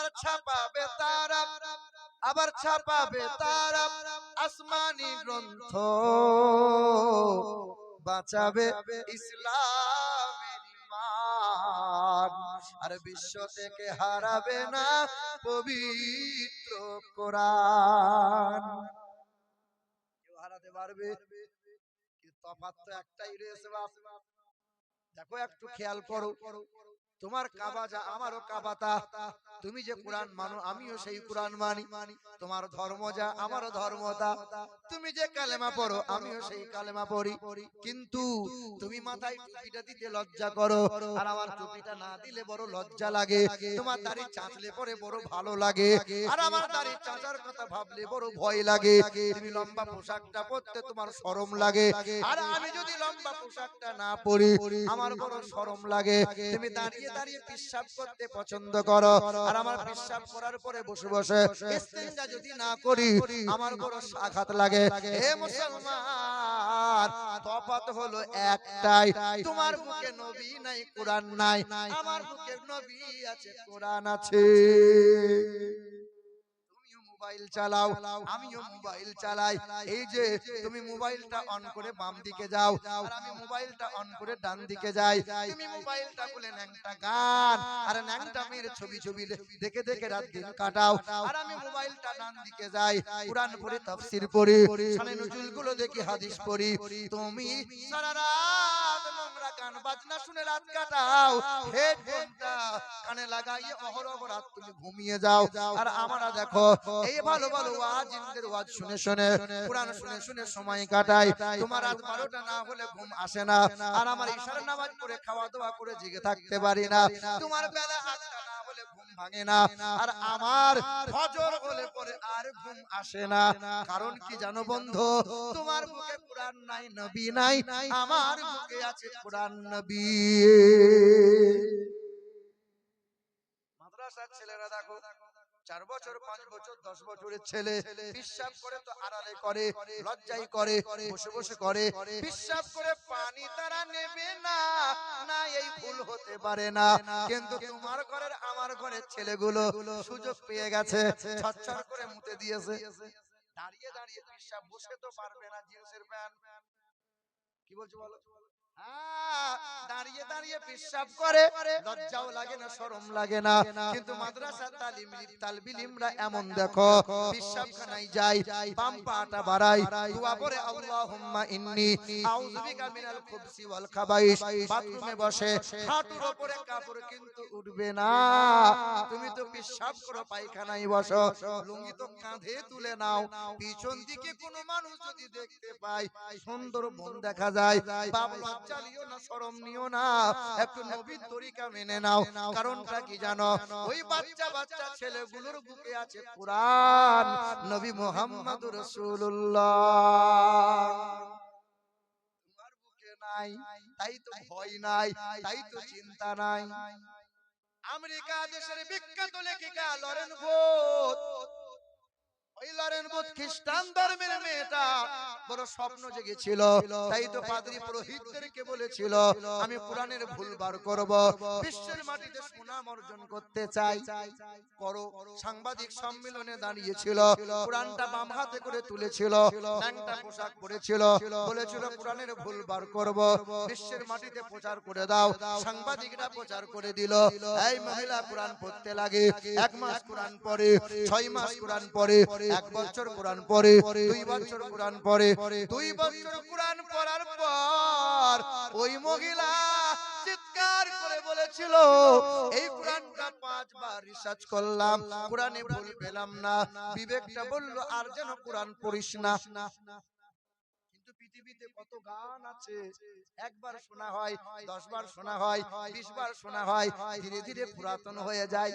আবার ছাপাবে তারা আবার ছাপাবে তারা। আসমানি গ্রন্থ বাঁচাবে ইসলামের আর বিশ্ব থেকে হারাবে না পবিত্র কোরআন। কেউ হারাতে পারবে? তফাৎ তো একটাই রয়েছে দেখো একটু খেয়াল করো। তোমার কাবা যা আমারও কাবাতা তুমি যে কোরআন মানো আমিও সেই কোরআন মানি। তোমার ধর্ম যা আমারও ধর্ম তা। তুমি যে কালেমা পড়ো আমিও সেই কালেমা পড়ি। কিন্তু তুমি মাথায় টুপিটা দিতে লজ্জা করো। আর আমার টুপিটা না দিলে বড় লজ্জা লাগে। তোমার দাড়ি চাঁচলে পরে বড় ভালো লাগে। আর আমার দাড়ি চাচার কথা ভাবলে বড় ভয় লাগে। তুমি লম্বা পোশাকটা পরতে তোমার শরম লাগে। আর আমি যদি লম্বা পোশাকটা না পরি আমার বড় শরম লাগে তুমি দাঁড়িয়ে দাঁড়িয়ে পিশাব করতে পছন্দ করো। আর আমার পিশাব করার পরে বসে বসে ইস্তেঞ্জা যদি না করি আমার বড় আঘাত লাগে। হে মুসলমান তফাত হলো একটাই। তোমার মুখে নবী নাই কোরআন নাই। আমার মুখে নবী আছে কোরআন আছে। মোবাইল চালাও, আমিও মোবাইল চালাই। এই যে তুমি মোবাইলটা অন করে বাম দিকে যাও আমি মোবাইলটা অন করে ডান দিকে যাই। তুমি মোবাইলটা খুলে ন্যাংটা গান, আর ন্যাংটা মেয়ের ছবি ছবি দেখে দেখে রাত দিন কাটাও। আর আমি মোবাইলটা ডান দিকে যাই, কোরআন পড়ে তাফসীর পড়ি সানে নজুলগুলো দেখি হাদিস পড়ি। তুমি সারা রাত নোংরা গান বাজনা শুনে রাত কাটাও। হেডফোনটা কানে লাগাইয়ে অহরহ রাত তুমি ঘুমিয়ে যাও। আর আমরা দেখো এই ভালো ভালো ওয়াজ ওয়াজ শুনে শুনে কোরআন শুনে শুনে সময় কাটাই তোমার রাত বারোটা না হলে ঘুম আসে না। আর আমার ইশারা নামাজ পড়ে খাওয়া দাওয়া করে জেগে থাকতে পারি না। তোমার বেলা না হলে ঘুম ভাঙে না। আর আমার ফজর হলে পরে আর ঘুম আসে না। কারণ কি জানো বন্ধু? তোমার মুখে কোরআন নাই নবী নাই আমার মুখে আছে কোরআন নবী। মাদ্রাসার ছেলেরা দেখো চার বছর পাঁচ বছর দশ বছরের ছেলে বিশ্বাস করে তো আড়ালে করে লজ্জাই করে বসে বসে করে। বিশ্বাস করে পানি তারা নেবে না না এই ভুল হতে পারে না। কিন্তু তোমার ঘরের আমার ঘরের ছেলেগুলো সুযোগ পেয়ে গেছে ছচ্ছর করে মুতে দিয়েছে। দাঁড়িয়ে দাঁড়িয়ে বিশ্বাস বসে তো পারবে না জিন্সের প্যান্ট। কি বলছো বলো? দাঁড়িয়ে দাঁড়িয়ে পেশাব করে লজ্জাও লাগে না শরম লাগে না। কিন্তু মাদ্রাসা তালিম তালবিলিমরা এমন দেখো পেশাবখানায় যাই বাম পাটা বাড়াই দোয়া পড়ে আল্লাহুম্মা ইন্নী আউযু বিকা মিনাল খুবসি ওয়াল খাবাইস বাথরুমে বসে হাঁটুর উপরে কাপড় কিন্তু উঠবে না। তুমি তো পেশাব করো পায়খানায় বসো লুঙ্গি তো কাঁধে তুলে নাও পিছন দিকে কোনো মানুষ যদি দেখতে পায় সুন্দর মন দেখা যায় বাপ নিও না শরম নিও না। একটু নবীর তরিকা মেনে নাও। কারণটা কি জানো? ওই বাচ্চা বাচ্চা ছেলেগুলোর বুকে আছে নবী নাই, তাই তো ভয় নাই, তাই তো চিন্তা নাই। আমেরিকা দেশের বিখ্যাত লেখিকা লরেন ভোট ওই লরেন খ্রিস্টান ধর্মের মেয়েটা বড় স্বপ্ন জেগেছিল। তাই তো পাদ্রী পুরোহিতদেরকে বলেছিল আমি কোরআনের ভুল বার করব। বিশ্বের মাটিতে সুনাম অর্জন করতে চাই। করো সাংবাদিক সম্মেলনে দাঁড়িয়েছিল। কোরআনটা বাম হাতে করে তুলেছিল। ন্যাংটা পোশাক পরেছিল। বলেছিল কোরআনের ভুল বার করব। বিশ্বের মাটিতে প্রচার করে দাও। সাংবাদিকরা প্রচার করে দিল। এই মহিলা কোরআন পড়তে লাগে। এক মাস কোরআন পড়ে ছয় মাস কোরআন পড়ে। এক বছর কোরআন দুই বছর কোরআন দুই বছর কোরআন পড়ার পর ওই মহিলা চিৎকার করে বলেছিল, এই কোরআনটা পাঁচবার রিসার্চ করলাম, কোরআনে ভুল পেলাম না, বিবেকটা বলল, আর যেন কোরআন পড়িস না। পৃথিবীতে কত গান আছে, একবার শোনা হয় শোনা হয় শোনা হয়, ধীরে ধীরে পুরাতন হয়ে যায়।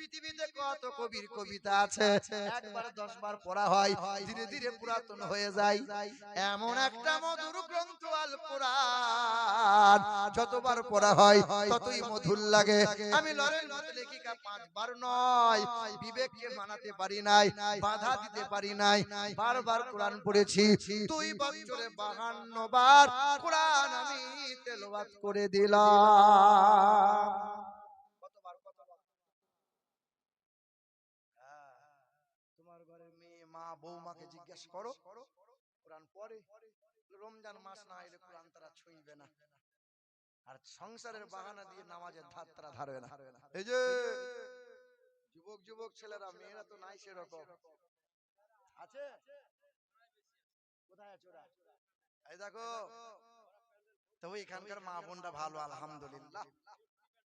পৃথিবীতে কত কবির কবিতা আছে? একবার দশ বার পড়া হয়, ধীরে ধীরে পুরাতন হয়ে যায়। এমন একটা মধুর গ্রন্থ আল কোরআন। যতবার পড়া হয়, ততই মধুর লাগে। আমি লরেন লেখিকা পাঁচবার নয়। বিবেককে মানাতে পারি নাই, বাধা দিতে পারি নাই। বারবার কোরআন পড়েছি। দুই বছরে বাহান্ন বার কোরআন আমি তেলাওয়াত করে দিলাম। বৌমাকে জিজ্ঞেস করো কোরআন পরে রমজান মাস না এলে কোরআন তারা ছুঁইবে না। আর সংসারের বাহানা দিয়ে নামাজের ধার তারা ধারবে না। এই যে যুবক যুবক ছেলেরা মেয়েরা তো নাই সেরকম। আছে? কোথায় আছে ওরা? এই দেখো। তবে এখানকার মা বোনটা ভালো আলহামদুলিল্লাহ।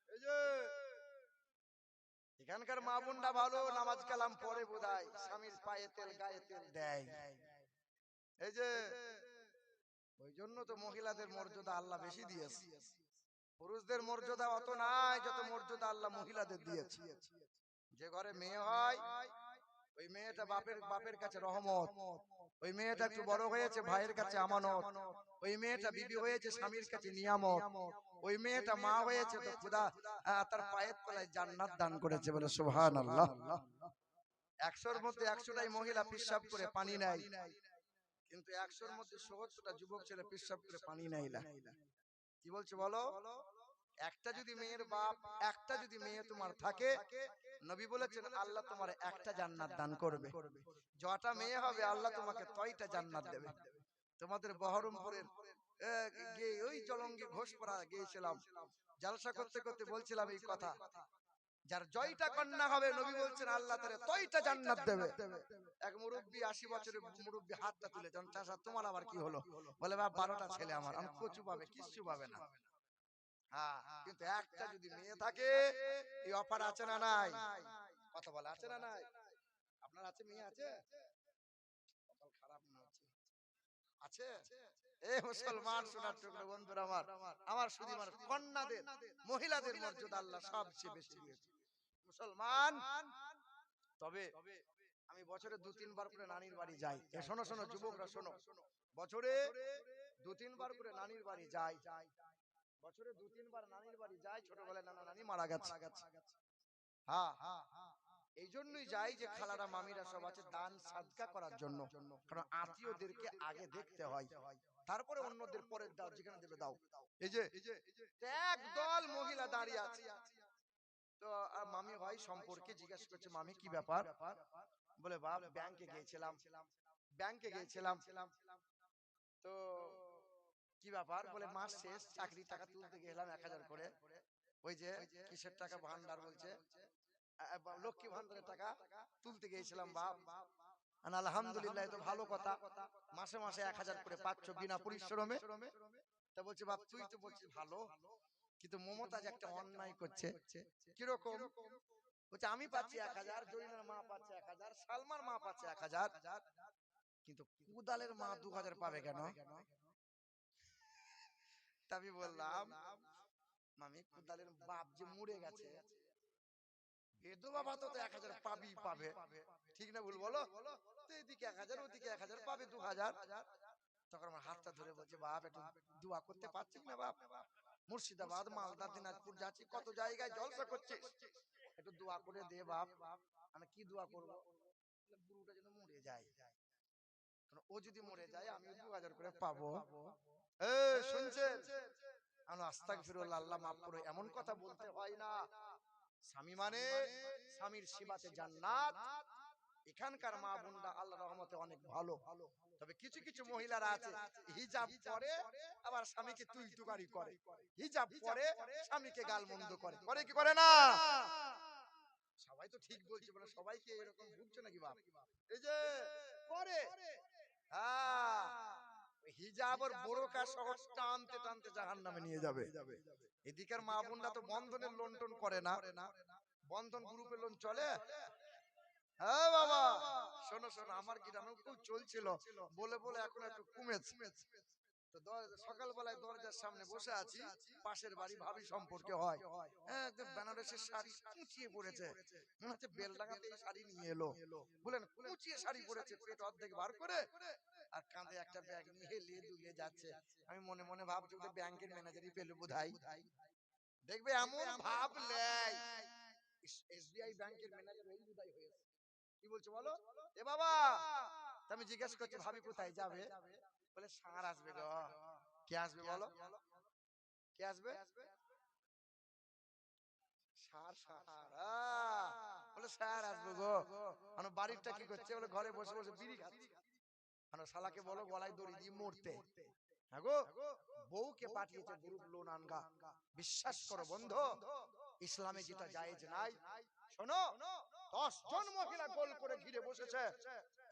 এই যে এখানকার মা বোনটা ভালো, নামাজ কালাম পরে বোধহয়। স্বামীর পায়ে তেল, গায়ে তেল দেয়। এই যে, ওই জন্য তো মহিলাদের মর্যাদা আল্লাহ বেশি দিয়েছে। পুরুষদের মর্যাদা অত নাই যত মর্যাদা আল্লাহ মহিলাদের দিয়েছে। যে ঘরে মেয়ে হয়, ওই মেয়েটা বাপের বাপের কাছে রহমত। ওই মেয়েটা একটু বড় হয়েছে ভাইয়ের কাছে আমানত। ওই মেয়েটা বিবি হয়েছে স্বামীর কাছে নিয়ামত। ওই মেয়েটা মা হয়েছে তো খুদা তার পায়ের তলায় জান্নাত দান করেছে বলে সুবহান আল্লাহ একশোর মধ্যে একশোটাই মহিলা পিসাব করে পানি নেয়। কিন্তু একশোর মধ্যে সত্তরটা যুবক ছেলে পিসাব করে পানি নেয় কি বলছে বলো? একটা যদি মেয়ের বাপ একটা যদি মেয়ে তোমার থাকে নবী বলেছেন আল্লাহ তোমার একটা জান্নাত দান করবে। যটা মেয়ে হবে আল্লাহ তোমাকে তয়টা জান্নাত দেবে। তোমাদের বহরমপুরের গিয়ে ওই জলঙ্গি ঘোষপাড়া গিয়েছিলাম। জালসা করতে করতে বলছিলাম এই কথা। যার জয়টা কন্যা হবে নবী বলছেন আল্লাহ তারে তয়টা জান্নাত দেবে। এক মুরব্বী আশি বছরের মুরব্বী হাতটা তুলে যখন চাষা তোমার আবার কি হলো? বলে বাবা বারোটা ছেলে আমার আমি কচু পাবে কিচ্ছু পাবে না কিন্তু একটা যদি মেয়ে থাকে এই অফার আছে না নাই? কথা বলে আছে না নাই? আপনার আছে মেয়ে আছে? কপাল খারাপ না আছে? এ মুসলমান সোনার টুকরো বন্ধুরা আমার। আমার। শুধু আমার কন্যাদের মহিলাদের মর্যাদা আল্লাহ সবচেয়ে বেশি দিয়েছে। মুসলমান? তবে আমি বছরে দু তিনবার করে নানির বাড়ি যাই। শোনো শোনো যুবকরা শোনো। বছরে দু তিনবার করে নানির বাড়ি যাই। বছরে দু তিনবার নানির বাড়ি যাই ছোটবেলায় নানা নানি মারা গেছে। হ্যাঁ এই জন্যই যাই যে খালারা মামিরা সব আছে দান সাদকা করার জন্য। কারণ আত্মীয়দেরকে আগে দেখতে হয়। তারপরে অন্যদের পরে দাও যেখানে দেবে দাও। এই যে এক দল মহিলা দাঁড়িয়ে আছে। তো মামি ভাই সম্পর্কে জিজ্ঞেস করছে মামি কি ব্যাপার? বলে বাপ ব্যাংকে গিয়েছিলাম। ব্যাংকে গিয়েছিলাম। তো কি ব্যাপার? বলে মাস শেষ চাকরি টাকা তুলতে গেলাম এক হাজার করে। ওই যে কিসের টাকা? ভান্ডার বলছে। লক্ষ্মী ভান্ডারের টাকা তুলতে গিয়েছিলাম বাপ। আলহামদুলিল্লাহ তো ভালো কথা। মাসে মাসে এক হাজার করে পাচ্ছ বিনা পরিশ্রমে। তা বলছে বাপ তুই তো বলছিস ভালো। কিন্তু মমতাজ একটা অন্যায় করছে। কীরকম? বলছে আমি পাচ্ছি এক হাজার জরিনার মা পাচ্ছে এক হাজার সালমার মা পাচ্ছে এক হাজার। কিন্তু কুদালের মা দু হাজার পাবে কেন তা আমি বললাম মামি কুদালের বাপ যে মরে গেছে বেদবা ভাত তো এক হাজার পাবি পাবে ঠিক না ভুল বলো? তো এদিকে এক হাজার ওদিকে এক হাজার পাবে দু হাজার তখন আমার হাতটা ধরে বলছে বাপ একটু দোয়া করতে পারছিস না বাপ? মুর্শিদাবাদ মালদা দিনাজপুর যাচ্ছি কত জায়গায় জলসা করছিস? একটু দোয়া করে দে বাপ। আমি কি দোয়া করব? বুড়োটা যেন মরে যায়। ও যদি মরে যায় আমি দু হাজার করে পাবো। এ শুনছেন? আমি আস্তাক আল্লাহ মাফ করো এমন কথা বলতে হয় না। স্বামী মানে স্বামীর সেবাতে জান্নাত। এখানকার মা বোনরা আল্লাহ রহমতে অনেক ভালো। তবে কিছু কিছু মহিলারা আছে হিজাব পরে আবার স্বামীকে তুই তুকারি করে। হিজাব পরে স্বামীকে গাল মন্দ করে। করে। কি করে না? সবাই তো ঠিক বলছে বলে সবাইকে এরকম ভুগছে নাকি বাপ? এই যে করে হ্যাঁ। ওই হিজাব আর বোরকা সহ টানতে টানতে জাহান নামে নিয়ে যাবে। এদিকের মা বোনরা তো বন্ধনের লোন টোন করে না। বন্ধন গ্রুপে লোন চলে। হ্যাঁ বাবা শোনো শোনো আমার খুব চলছিল। বলে বলে এখন একটু কমেছে তো সকালবেলায় দরজার সামনে বসে আছি। পাশের বাড়ি ভাবি সম্পর্কে হয়। হ্যাঁ। একদম বেনারসের শাড়ি কুচিয়ে পড়েছে মনে হচ্ছে এই শাড়ি নিয়ে এলো। বলেন কুচিয়ে শাড়ি পরেছে পেট অর্ধেক বার করে। আর কাঁধে একটা ব্যাগ নিয়ে হেলিয়ে দুলিয়ে যাচ্ছে। আমি মনে মনে ভাবছি ওদের ব্যাংকের ম্যানেজারই পেল বোধহয় দেখবে এমন ভাব লেয় এসবিআই ব্যাংকের ম্যানেজার হয়ে বোধহয় হয়েছে কি বলছো বলো? এ বাবা! আমি জিজ্ঞেস করছি ভাবি কোথায় যাবে বলে সার আসবে গো। কে আসবে বলো? কে আসবে? সার সার বলে স্যার আসব গো। বাড়িরটা কি করছে বলে ঘরে বসে বসে বিড়ি খাচ্ছে। শালাকে বলো গলায় দড়ি দিয়ে মরতে। হ্যাঁ গো? বউকে পাঠিয়েছে গ্রুপ লোন আনগা বিশ্বাস করো বন্ধু। ইসলামে যেটা জায়েজ নাই। শোনো। দশ জন মহিলা গোল করে ঘিরে বসেছে।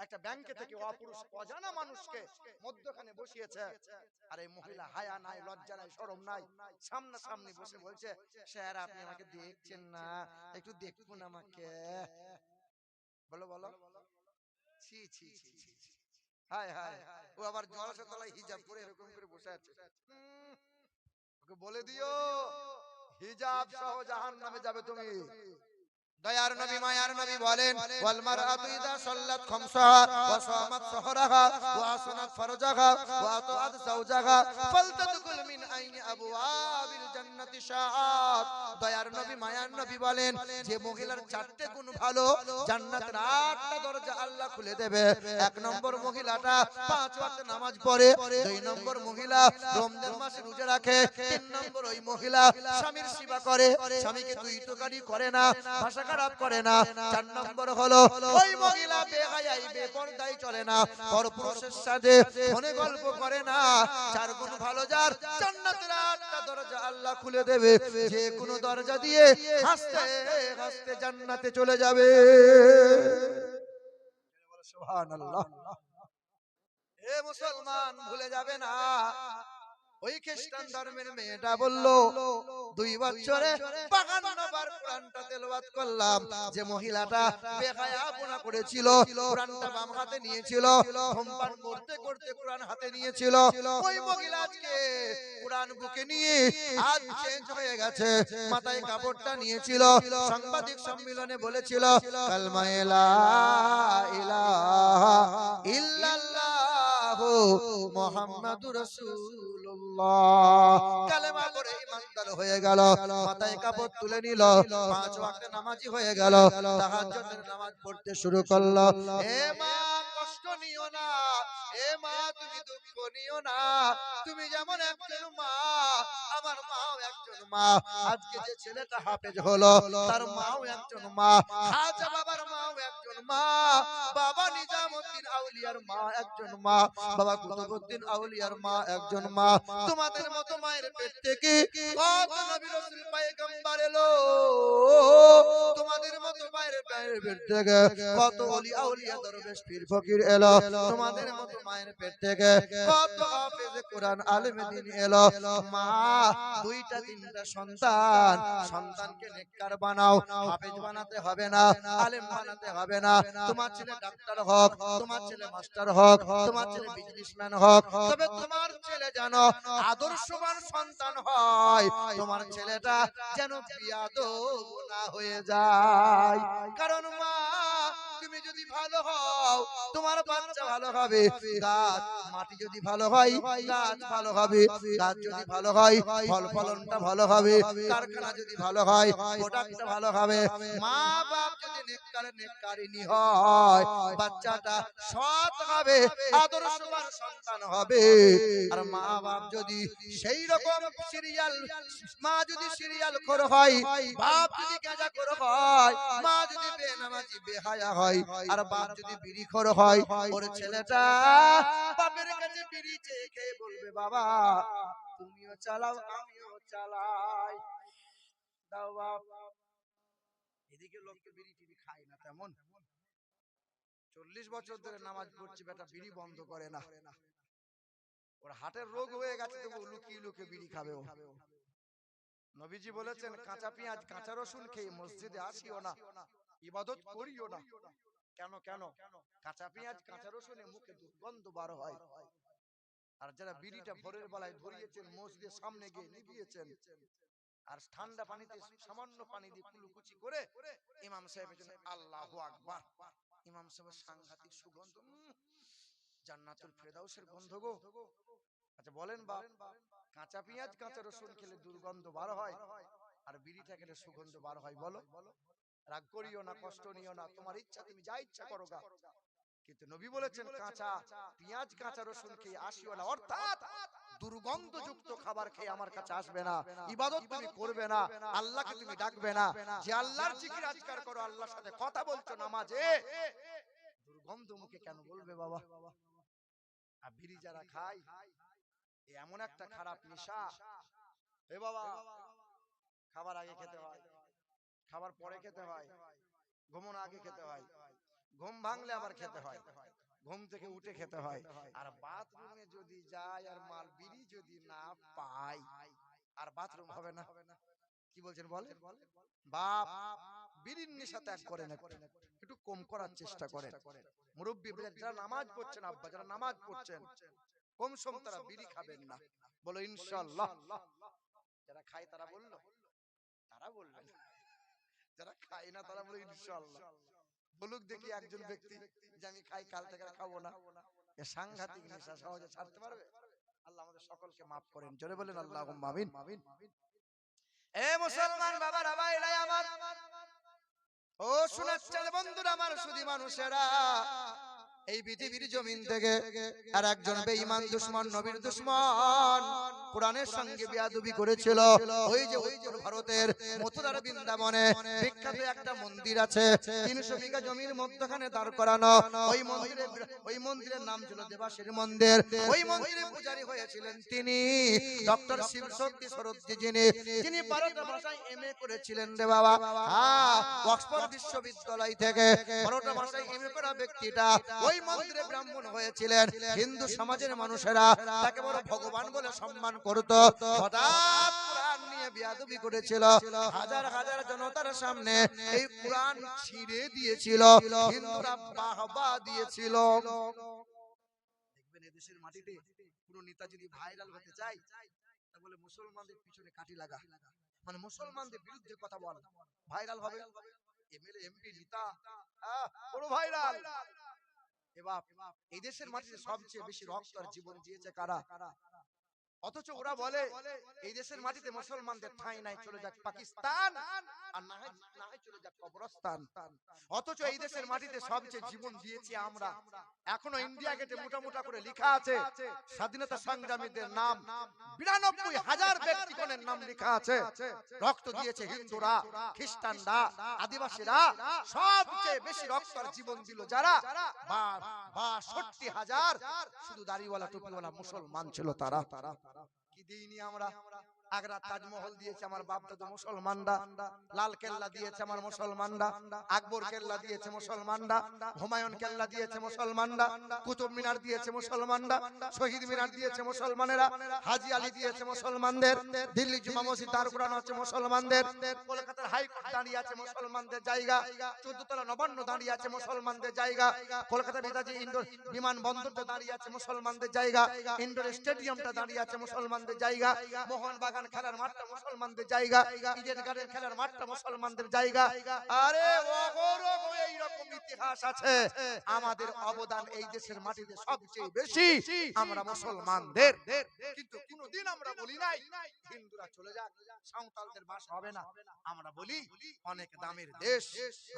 একটা ব্যাংকে থেকে অপুরুষ অজানা মানুষকে মধ্যখানে বসিয়েছে। আর এই মহিলা হায়া নাই লজ্জা নাই শরম নাই সামনা সামনি বসে বলছে স্যার আপনি আমাকে দেখছেন না। একটু দেখুন আমাকে। বলো বলো। ছি ছি ছি ছি। হায় হায়। ও আবার জলসা তলায় হিজাব এরকম করে বসে আছে। ওকে বলে দিও হিজাব সহ জাহান নামে যাবে তুমি। দয়ার নবী মায়ার নবী বলেন ওয়াল মারআতু ইযা সাল্লাত খামসাহা ওয়া সামাত সাহরাহা ওয়া আসনাত ফারজাহা ওয়া আতাআত যাওজাহা ফালতাদখুল মিন আইনি আবওয়াবিল জান্নাতি শাআত. দয়ার নবী মায়ার নবী বলেন যে মহিলার চারটে গুণ ভালো জান্নাতের আটটা দরজা আল্লাহ খুলে দেবে। এক নম্বর মহিলাটা পাঁচ ওয়াক্ত নামাজ পড়ে দুই নম্বর মহিলা রমজান মাসে রোজা রাখে তিন নম্বর ওই মহিলা স্বামীর সেবা করে স্বামীকে দুই টোকারি করে না ভাষা খারাপ করে না। চার নম্বর হলো ওই মহিলা বেহায়াই বেপরদাই চলে না। পরপুরুষের সাথে ফোনে গল্প করে না। চার গুণ ভালো যার জান্নাতের আটটা দরজা আল্লাহ খুলে দেবে। যে কোনো দরজা দিয়ে হাসতে হাসতে জান্নাতে চলে যাবে। সুবহানাল্লাহ। এ মুসলমান ভুলে যাবে না। ওই খ্রিস্টান ধর্মের মেয়েটা বলল দুই বছরে বাগান্ন কোরআনটা তেলাওয়াত করলাম। যে মহিলাটা বেহায়াপনা করেছিল কোরআনটা বাম হাতে নিয়েছিল ধূমপান করতে করতে কোরআন হাতে নিয়েছিল। ওই মহিলা আজকে কোরআন বুকে নিয়ে আজ চেঞ্জ হয়ে গেছে। মাথায় কাপড়টা নিয়েছিল। সাংবাদিক সম্মেলনে বলেছিল কালমা ইলাহা ইল্লাল্লাহু মুহাম্মাদুর তুমি যেমন একজন মা, আমার মাও একজন মা। আজকে যে ছেলেটা হাফেজ হলো, তার মাও একজন মা বাবার মাও একজন মা, বাবা নিজামুদ্দিন আউলিয়ার মা একজন মা, বাবা কুতুবউদ্দিন আউলিয়ার মা একজন মা তোমাদের মতো মায়ের পেট থেকে কত নবী রাসূল পয়গম্বর এলো। তোমাদের মতো মায়ের মায়ের পেট থেকে কত ওলি আউলিয়া দরবেশ পীর ফকির এলো। তোমাদের মতো মায়ের পেট থেকে কত হাফেজ কোরআন আলেম দিন এলো। মা, দুইটা তিনটা সন্তান, সন্তানকে নেককার বানাও। হাফেজ বানাতে হবে না, আলেম বানাতে হবে না। তোমার ছেলে ডাক্তার হোক, তোমার ছেলে মাস্টার হোক, তোমার ছেলে বিজনেসম্যান হোক, তবে তোমার যেন আদর্শবান সন্তান হয়। তোমার ছেলেটা যেন বিয়াদব না হয়ে যায়। কারণ মা, তুমি যদি ভালো হও, তোমার বাচ্চা ভালো হবে। মাটি যদি ভালো হয়, গাছ ভালো হবে, গাছ যদি ভালো হয়, ফল ফলনটা ভালো হবে, কারখানা যদি ভালো হয় প্রোডাক্টটা ভালো হবে, মা বাপ যদি নেককারে নেককারিনী হয়, বাচ্চাটা সৎ হবে, আদর্শবান সন্তান হবে, আর মা বাপ যদি সেই রকম সিরিয়াল মা যদি সিরিয়াল খোর হয়, বাপ যদি গাঁজা খোর হয়, মা যদি বেনামাজি, বেহায়া হয়, আর বাপ যদি বিড়ি খোর হয়, ওর ছেলেটা বাপের কাছে বিড়ি খেয়ে বলবে, বাবা, তুমিও চালাও, আমিও চালাই। দাও বাপ। এদিকে লোক তো বিড়ি টিড়ি খায় না তেমন। চল্লিশ বছর ধরে নামাজ বেটা বিড়ি বন্ধ করে না। ওর হাটের রোগ হয়ে গেছে তবু লুকিয়ে বিড়ি খাবে ও। নবীজি বলেছেন, কাঁচা পেঁয়াজ, কাঁচা রসুন খেয়ে মসজিদে আসিও না, ইবাদত করিও না। কেন কেন? কাঁচা পেঁয়াজ কাঁচা রসুনে মুখে দুর্গন্ধ বার হয়। আর যারা বিড়িটা ভোরের বেলায় ধরিয়েছেন মসজিদের সামনে গিয়ে নিভিয়েছেন। আর ঠান্ডা পানিতে সামান্য পানি দিয়ে কুলুকুচি করে ইমাম আল্লাহু আকবার। ইমাম সাহেবের সাংঘাতিক সুগন্ধ জান্নাতুল ফেরদাউসের গন্ধ গো। আচ্ছা বলেন বাপ কাঁচা পেঁয়াজ কাঁচা রসুন খেলে দুর্গন্ধ বার হয়। আর বিড়িটা খেলে সুগন্ধ বার হয় বলো। রাগ করিও না কষ্ট নিও না তোমার ইচ্ছা তুমি যা ইচ্ছা করো গা। কিন্তু নবী বলেছেন কাঁচা পেঁয়াজ কাঁচা রসুন খেয়ে আসিও না অর্থাৎ দুর্গন্ধযুক্ত খাবার খেয়ে আমার কাছে আসবে না। ইবাদত তুমি করবে না আল্লাহকে তুমি ডাকবে না। যে আল্লাহর জিকির আজকার করো আল্লাহর সাথে কথা বলছো নামাজে। দুর্গন্ধ মুখে কেন বলবে বাবা? আর বিড়ি যারা খায় এমন একটা খারাপ নেশা। এ বাবা খাবার আগে খেতে হয়। খাবার পরে খেতে হয় ঘুমানো আগে খেতে হয় ঘুম ভাঙলে আবার খেতে হয় ঘুম থেকে উঠে খেতে হয় আর বাথরুমে যদি যায় আর মাল বিড়ি যদি না পায় আর বাথরুম হবে না। কি বলছেন বলে বাপ বিড়ির নেশা ত্যাগ করেন একটু। একটু কম করার চেষ্টা করেন। মুরব্বী যারা নামাজ পড়ছেন আব্বা যারা নামাজ পড়ছেন কম সম তারা বিড়ি খাবেন না। বলো ইনশাল্লাহ। যারা খায় তারা বলল তারা বললেন যারা খায় না তারা বলে ইনশাল্লাহ বলুক দেখি একজন ব্যক্তি যে আমি খাই কাল থেকে খাব না। সাংঘাতিক নেশা সহজে ছাড়তে পারবে? আল্লাহ আমাদের সকলকে মাফ করেন। জোরে বলেন আল্লাহ মামিন এ মুসলমান বাবা ভাইরাই আমার ও শোনাচ্ছে বন্ধুরা আমার শুধু মানুষেরা। এই পৃথিবীর জমিন থেকে আর একজন বেঈমান দুশ্মন নবীর দুশ্মন কোরআনের সঙ্গে বিয়াদবি করেছিল। ওই যে উত্তর ভারতের মথুরার বৃন্দাবনে বিখ্যাত একটা মন্দির আছে। তিনশো বিঘা জমির মধ্যখানে দাঁড় করানো। ওই মন্দিরে ওই মন্দিরের নাম ছিল দেবাসীর মন্দির। ওই মন্দিরে পূজারী হয়েছিলেন তিনি। ডক্টর শিব শক্তি সরস্বতী যিনি। যিনি বারোটা ভাষায় এম এ করেছিলেন রে বাবা। হ্যাঁ অক্সফোর্ড বিশ্ববিদ্যালয় থেকে বারোটা ভাষায় এম এ করা ব্যক্তিটা। ওই মন্দিরে ব্রাহ্মণ হয়েছিলেন। হিন্দু সমাজের মানুষেরা তাকে বড় ভগবান বলে সম্মান করত। হঠাৎ মুসলমানদের পিছনে কাটি লাগা। মানে মুসলমানদের বিরুদ্ধে কথা বল। ভাইরাল হবে। এমএলএ, এমপি, নেতা। ভাইরাল। এবার এই দেশের মাটিতে সবচেয়ে বেশি রক্ত আর জীবন দিয়েছে কারা? অথচ ওরা বলে এই দেশের মাটিতে মুসলমানদের ঠাঁই নাই চলে যাক পাকিস্তান আর না হয় চলে যাক কবরস্তান অথচ এই দেশের মাটিতে সবচেয়ে জীবন দিয়েছি আমরা। এখনও ইন্ডিয়া গেটে মোটা মোটা করে লেখা আছে। স্বাধীনতা সংগ্রামীদের নাম। বিরানব্বই হাজার ব্যক্তিগণের নাম লেখা আছে। রক্ত দিয়েছে হিন্দুরা খ্রিস্টানরা আদিবাসীরা সবচেয়ে বেশি রক্ত আর জীবন দিল যারা। বা- বাষট্টি হাজার শুধু দাড়িওয়ালা টুপিওয়ালা মুসলমান। ছিল তারা তারা কি দিইনি আমরা? আগ্রা তাজমহল দিয়েছে আমার বাপ দাদু মুসলমানরা লাল কেল্লা দিয়েছে আমার মুসলমানরা আকবর কেল্লা দিয়েছে মুসলমানরা হুমায়ুন কেল্লা দিয়েছে মুসলমানরা কুতুব মিনার দিয়েছে মুসলমানরা শহীদ মিনার দিয়েছে মুসলমানেরা হাজি আলী দিয়েছে মুসলমানদের দিল্লি জুমা মসজিদ দাঁড় করানো হচ্ছে মুসলমানদের কলকাতার হাইকোর্ট দাঁড়িয়ে আছে মুসলমানদের জায়গা চোদ্দ তলা নবান্ন দাঁড়িয়ে আছে মুসলমানদের জায়গা কলকাতা নেতাজি ইন্ডোর বিমান বন্দরটা দাঁড়িয়ে আছে মুসলমানদের জায়গা ইন্ডোর স্টেডিয়ামটা দাঁড়িয়ে আছে মুসলমানদের জায়গা মোহনবাগান খেলার মাঠটা মুসলমানদের জায়গা ইডেন গার্ডেন খেলার মাঠটা মুসলমানদের জায়গা। আরে এইরকম ইতিহাস আছে। আমাদের অবদান এই দেশের মাটিতে সবচেয়ে বেশি। আমরা মুসলমানদের। কিন্তু কোনোদিন আমরা বলি নাই, হিন্দুরা চলে যাক, সাঁওতালদের বাস হবে না। আমরা বলি, অনেক দামের দেশ,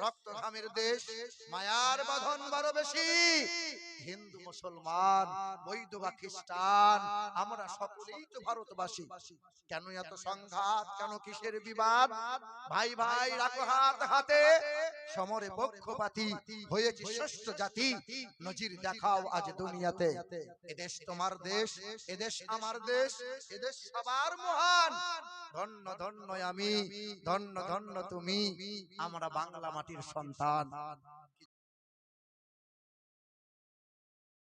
রক্ত ঘামের দেশ, মায়ার বাঁধন বড় বেশি। হিন্দু, মুসলমান, বৈধ বা খ্রিস্টান, আমরা সকলেই তো ভারতবাসী। কেন এত সংঘাত? কেন কিসের বিবাদ? ভাই ভাই রাখো হাত হাতে সমরে পক্ষপাতি হয়েছে ষষ্ঠ জাতি। নজির দেখাও আজ দুনিয়াতে। এদেশ তোমার দেশ এদেশ আমার দেশ এদেশ সবার মহান। ধন্য ধন্য আমি ধন্য ধন্য তুমি। আমরা বাংলা মাটির সন্তান।